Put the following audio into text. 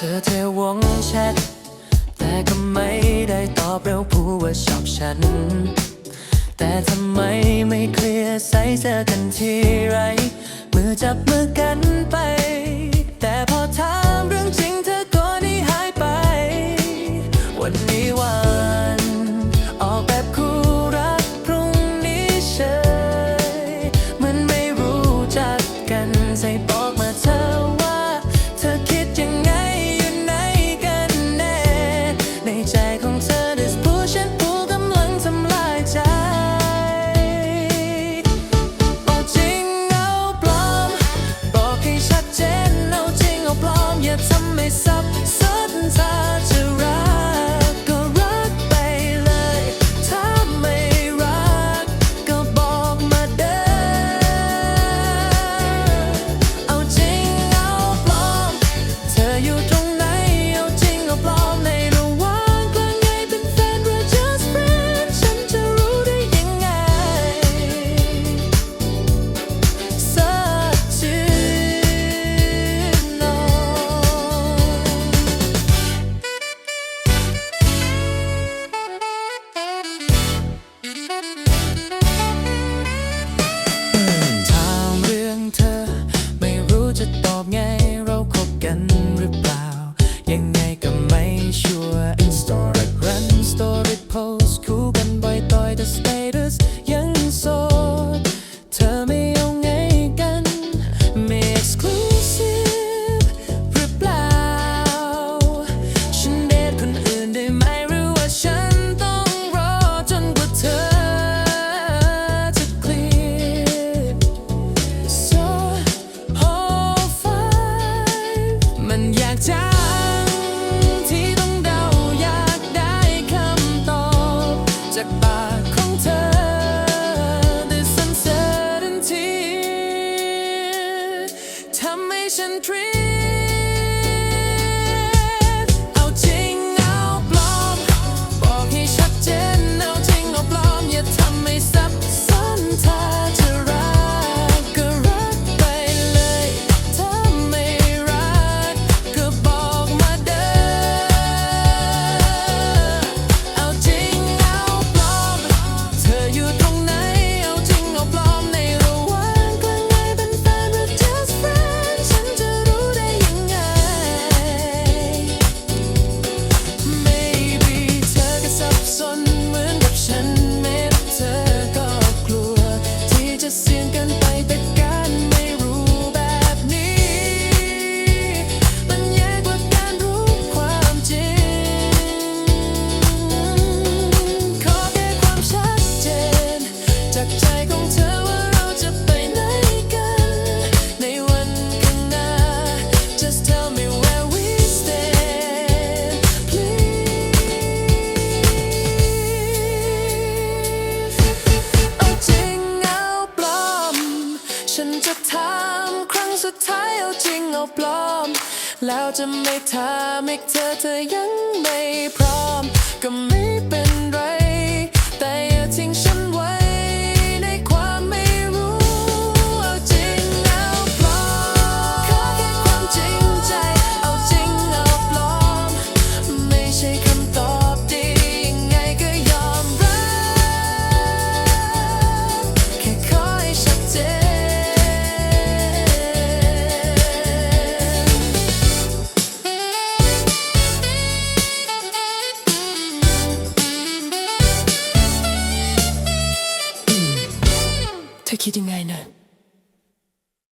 เธอเทวงแชทแต่ก็ไม่ได้ตอบเร็วพูดว่าชอบฉัน แต่ทำไมไม่เคลียร์ใส่เจอกันทีไร มือจับมือกันไป ปากของเธอ This uncertainty ทำให้ฉัน dream ท้ายเอาจริงเอาปลอม แล้วจะไม่ถามอีกเธอเธอยังไม่พร้อม ก็ไม่เป็น 敵でないな。